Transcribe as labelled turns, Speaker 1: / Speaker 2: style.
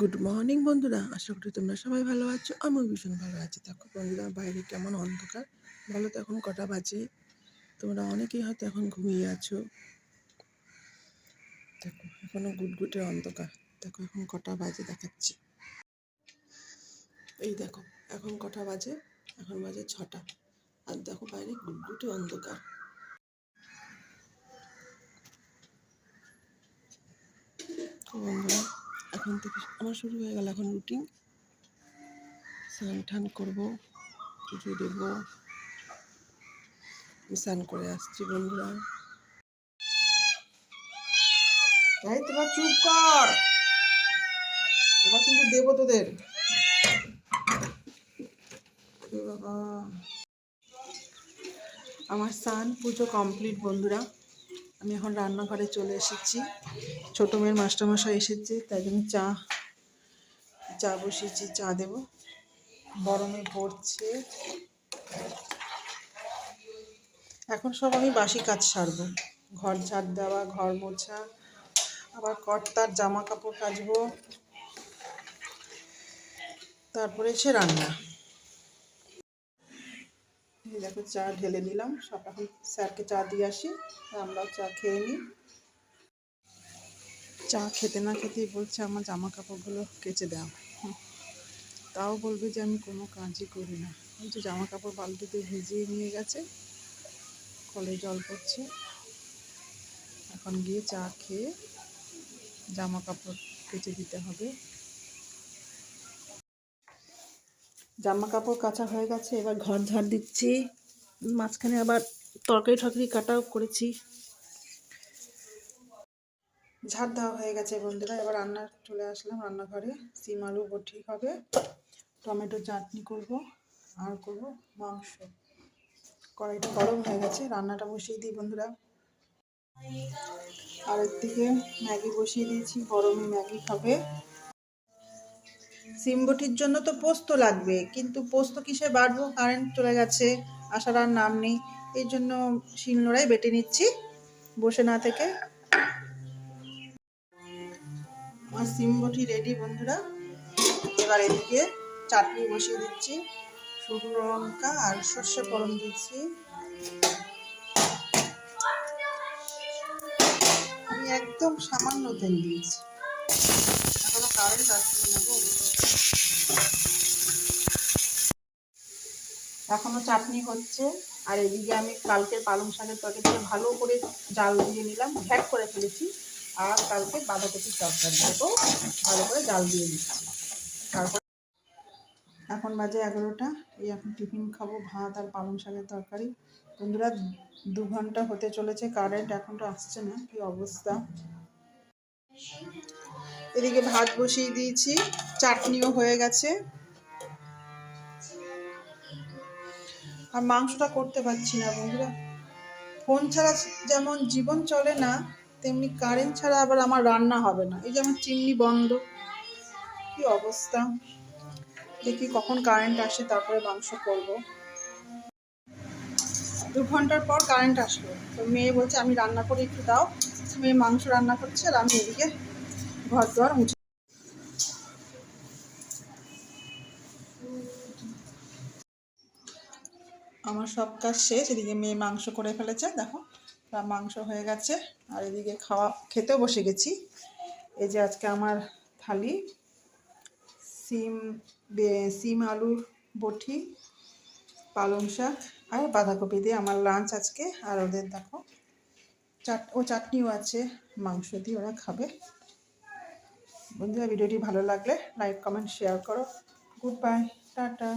Speaker 1: Good morning বন্ধুরা। আশা করি তোমরা সবাই ভালো আছো। আমিও ভীষণ ভালো আছি। দেখো বন্ধুরা, বাইরে কেমন অন্ধকার। বলো তো এখন কটা বাজে? তোমরা অনেকেই হয়তো এখন ঘুমিয়ে আছো। দেখো, এখনও গুটগুটে অন্ধকার। দেখো, এখন কটা বাজে দেখাচ্ছি। এই দেখো, এখন কটা বাজে? এখন বাজে ছটা। আর দেখো, বাইরে গুটগুটে অন্ধকার। বন্ধুরা এখন থেকে আমার শুরু হয়ে গেল এখন রুটিন। স্নান টান করব, পুজো দেবো। স্নান করে আসছি বন্ধুরা। তাই তোরা চুপ কর। এবার কিন্তু দেবো তোদের। বাবা। আমার স্নান পুজো কমপ্লিট বন্ধুরা। আমি এখন রান্নাঘরে চলে এসেছি। ছোটো মেয়ের মাস্টারমশাই এসেছে, তাই জন্য চা চা বসিয়েছি, চা দেব। মেয়ে পড়ছে এখন সব আমি বাসি কাজ সারবো। ঘর ঝাড় দেওয়া, ঘর মোছা, আবার কর্তার জামা কাপড় কাচবো। তারপরে এসে রান্না। দেখো চা ঢেলে নিলাম। সব এখন স্যারকে চা দিয়ে আসি, আমরাও চা খেয়ে নিই। চা খেতে না খেতেই বলছে আমার জামা কাপড়গুলো কেচে দাও। তাও বলবে যে আমি কোনো কাজই করি না। যে জামা কাপড় বালতিতে ভিজিয়ে নিয়ে গেছে, কলে জল পড়ছে। এখন গিয়ে চা খেয়ে জামা কাপড় কেচে দিতে হবে। জামা কাপড় কাচা হয়ে গেছে, এবার ঘর ঝাড় দিচ্ছি। মাঝখানে আবার তরকারি টরকারি কাটাও করেছি। ঝাড় দেওয়া হয়ে গেছে বন্ধুরা, এবার রান্না চলে আসলাম রান্নাঘরে। সিম আলু বটি হবে, টমেটো চাটনি করব, আর করব মাংস। কড়াইটা গরম হয়ে গেছে, রান্নাটা বসিয়ে দিই বন্ধুরা। আর একদিকে ম্যাগি বসিয়ে দিয়েছি, গরমে ম্যাগি খাবে। সিম বটির জন্য তো পোস্ত লাগবে, কিন্তু পোস্ত কিসে বাড়বো? কারেন্ট চলে গেছে, আসার আর নাম নেই। এই জন্য শিলনোড়াই বেটে নিচ্ছি, বসে না থেকে। আমার সিম বটি রেডি বন্ধুরা। এবার এদিকে চাটনি বসিয়ে দিচ্ছি। শুকনো লঙ্কা আর সর্ষে ফোড়ন দিচ্ছি। আমি একদম সামান্য তেল দিয়েছি। এখনও কারেন্ট আসছে না গো। এখনও চাটনি হচ্ছে। আর এদিকে আমি কালকের পালং শাকের তরকারিটা ভালো করে জাল দিয়ে নিলাম। ভ্যাক করে ফেলেছি। আর কালকে বাঁধাকপির দেবো। ভালো করে জাল দিয়ে দিচ্ছি তারপর এখন বাজে এগারোটা। এই এখন টিফিন খাব, ভাত আর পালং শাকের তরকারি। বন্ধুরা, দু ঘণ্টা হতে চলেছে, কারেন্ট এখন তো আসছে না, কি অবস্থা? এদিকে ভাত বসিয়ে দিয়েছি, চাটনিও হয়ে গেছে। আর মাংসটা করতে পারছি না বন্ধুরা। ফোন ছাড়া যেমন জীবন চলে না, তেমনি কারেন্ট ছাড়া আবার আমার রান্না হবে না। এই যে আমার চিমনি বন্ধ। কি অবস্থা? দেখি কখন কারেন্ট আসে, তারপরে মাংস করব। দু ঘণ্টার পর কারেন্ট আসলো। তো মেয়ে বলছে, আমি রান্না করে একটু দাও। মেয়ে মাংস রান্না করছে আর আমি এদিকে ঘর দুয়ার মুছে আমার সব কাজ শেষ, এদিকে মেয়ে মাংস করে ফেলেছে, দেখো, তা মাংস হয়ে গেছে, আর এদিকে খাওয়া, খেতেও বসে গেছি। এই যে আজকে আমার থালি, সিম সিম আলুর বটি, পালং শাক, আর বাঁধাকপি দিয়ে আমার লাঞ্চ আজকে, আর ওদের দেখো, চাট, ও চাটনিও আছে, মাংস দিয়ে ওরা খাবে। বন্ধুরা ভিডিওটি ভালো লাগলে লাইক কমেন্ট শেয়ার করো। Good bye tata.